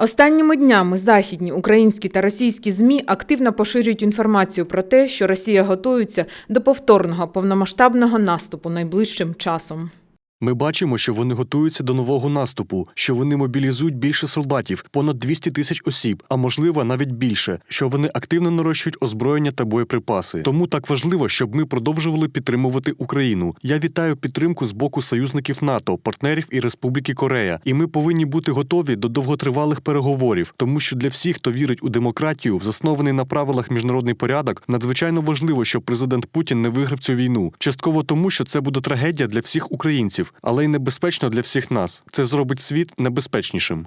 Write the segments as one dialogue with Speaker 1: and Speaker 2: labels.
Speaker 1: Останніми днями західні українські та російські змі активно поширюють інформацію про те, що Росія готується до повторного повномасштабного наступу найближчим часом.
Speaker 2: Ми бачимо, що вони готуються до нового наступу, що вони мобілізують більше солдатів, понад 200 тисяч осіб, а можливо навіть більше, що вони активно нарощують озброєння та боєприпаси. Тому так важливо, щоб ми продовжували підтримувати Україну. Я вітаю підтримку з боку союзників НАТО, партнерів і Республіки Корея. І ми повинні бути готові до довготривалих переговорів, тому що для всіх, хто вірить у демократію, заснований на правилах міжнародний порядок, надзвичайно важливо, щоб президент Путін не виграв цю війну. Частково тому, що це буде трагедія для всіх українців, але й небезпечно для всіх нас. Це зробить світ небезпечнішим.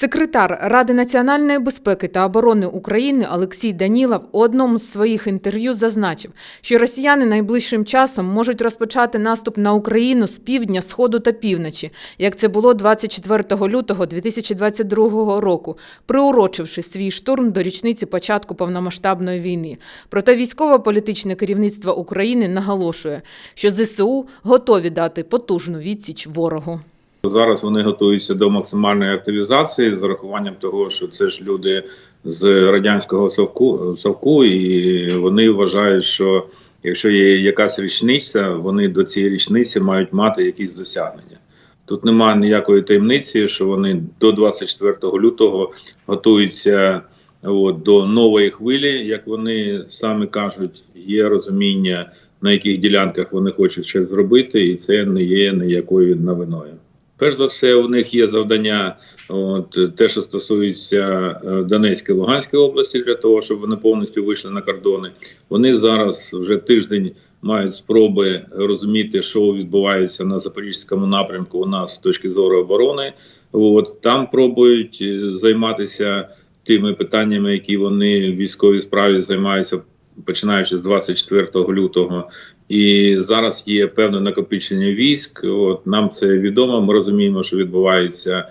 Speaker 1: Секретар Ради національної безпеки та оборони України Олексій Данілов у одному з своїх інтерв'ю зазначив, що росіяни найближчим часом можуть розпочати наступ на Україну з півдня, сходу та півночі, як це було 24 лютого 2022 року, приурочивши свій штурм до річниці початку повномасштабної війни. Проте військово-політичне керівництво України наголошує, що ЗСУ готові дати потужну відсіч ворогу.
Speaker 3: Зараз вони готуються до максимальної активізації з урахуванням того, що це ж люди з радянського совку, совку, і вони вважають, що якщо є якась річниця, вони до цієї річниці мають мати якісь досягнення. Тут немає ніякої таємниці, що вони до 24 лютого готуються от, до нової хвилі, як вони самі кажуть, є розуміння, на яких ділянках вони хочуть ще зробити, і це не є ніякою новиною. Перш за все, у них є завдання, от те, що стосується е, Донецької Луганської області, для того, щоб вони повністю вийшли на кордони. Вони зараз вже тиждень мають спроби розуміти, що відбувається на запорізькому напрямку. У нас з точки зору оборони. От там пробують е, займатися тими питаннями, які вони в військовій справі займаються. Починаючи з 24 лютого, і зараз є певне накопичення військ. От нам це відомо. Ми розуміємо, що відбувається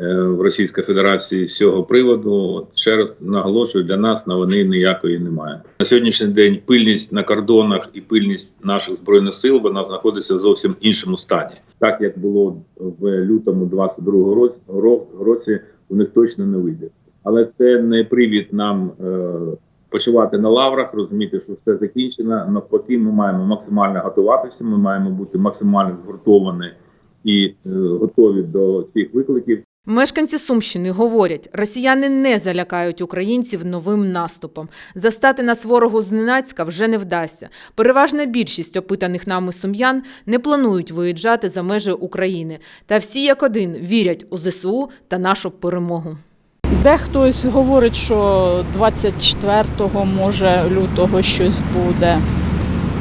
Speaker 3: е, в Російській Федерації з цього приводу. От, ще раз наголошую, для нас новини ніякої немає. На сьогоднішній день пильність на кордонах і пильність наших збройних сил вона знаходиться в зовсім іншому стані, так як було в лютому 22 році, ро- році. У них точно не вийде, але це не привід нам. Е, почувати на лаврах, розуміти, що все закінчено. Навпаки, ми маємо максимально готуватися. Ми маємо бути максимально згуртовані і е, готові до цих викликів.
Speaker 1: Мешканці Сумщини говорять, росіяни не залякають українців новим наступом. Застати нас ворогу зненацька вже не вдасться. Переважна більшість опитаних нами сум'ян не планують виїжджати за межі України. Та всі як один вірять у ЗСУ та нашу перемогу.
Speaker 4: Дехтось говорить, що 24-го, може, лютого щось буде.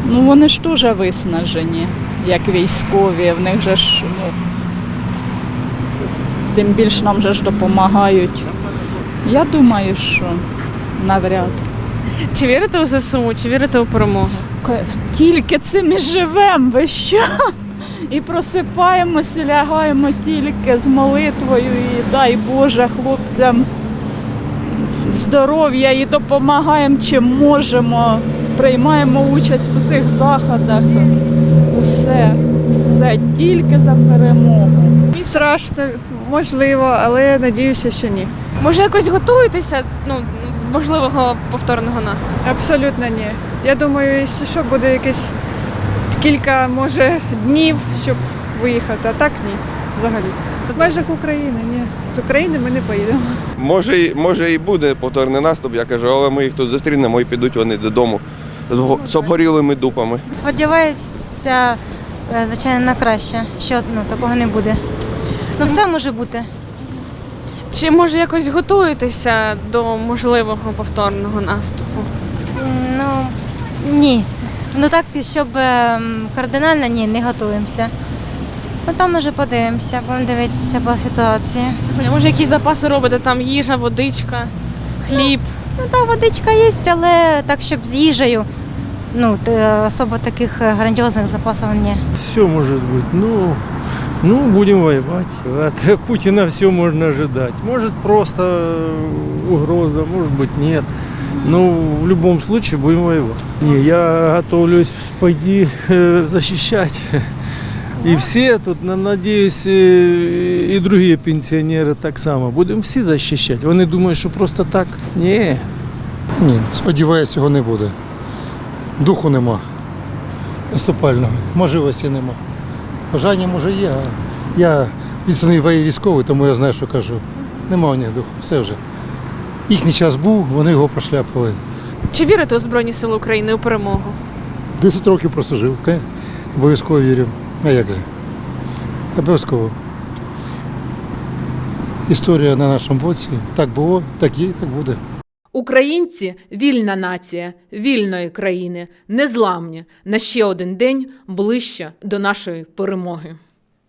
Speaker 4: Ну, вони ж теж виснажені, як військові. В них же ж, ну, тим більше нам же ж допомагають. Я думаю, що навряд.
Speaker 5: Чи вірите у ЗСУ, чи вірите у перемогу?
Speaker 4: Тільки цим і живемо, ви що? І просипаємося, лягаємо тільки з молитвою, і дай Боже хлопцям здоров'я і допомагаємо чим можемо. Приймаємо участь у цих заходах. Усе, все тільки за перемогу.
Speaker 6: Страшно, можливо, але надіюся, що ні.
Speaker 5: Може, якось готуєтеся ну, можливого повторного наступу?
Speaker 6: Абсолютно ні. Я думаю, якщо що, буде якесь кілька, може, днів, щоб виїхати, а так ні, взагалі. В межах України, ні. З України ми не поїдемо.
Speaker 7: Може, і- може і буде повторний наступ, я кажу, але ми їх тут зустрінемо і підуть вони додому з го- з обгорілими дупами.
Speaker 8: Сподіваюся, е, звичайно, на краще, що ну, такого не буде. Ну, все може бути.
Speaker 5: Чи може якось готуєтеся до можливого повторного наступу?
Speaker 8: М, Ну, ні. Ну так, щоб ем, кардинально ні, не готуємося. Ну там вже подивимося, будемо дивитися по ситуації.
Speaker 5: А Може, якісь запаси робите, там їжа, водичка, хліб?
Speaker 8: Ну так, водичка є, але так, щоб з їжею. Ну, т- особо таких е, грандіозних запасів ні.
Speaker 9: Все может быть. Ну, ну, будем воевать. От Путина все можно ожидать. Может просто э, угроза, может быть нет. Но в любом случае будем воевать. Не, я готовлюсь пойти э, защищать І всі тут, на- надіюсь, і і другі пенсіонери так само. Будемо всі захищати. Вони думають, що просто так. Ні.
Speaker 10: Ні, сподіваюся, цього не буде. Духу нема наступального, можливості нема. Бажання може є, я відсаний військовий, тому я знаю, що кажу. Нема у них духу, все вже. Їхній час був, вони його прошляпали.
Speaker 5: Чи вірите у Збройні Сили України у перемогу?
Speaker 10: Десять років прослужив, обов'язково вірю. А як же? Обов'язково. Історія на нашому боці. Так було, так є, і так буде.
Speaker 1: Українці вільна нація вільної країни, незламні на ще один день ближче до нашої перемоги.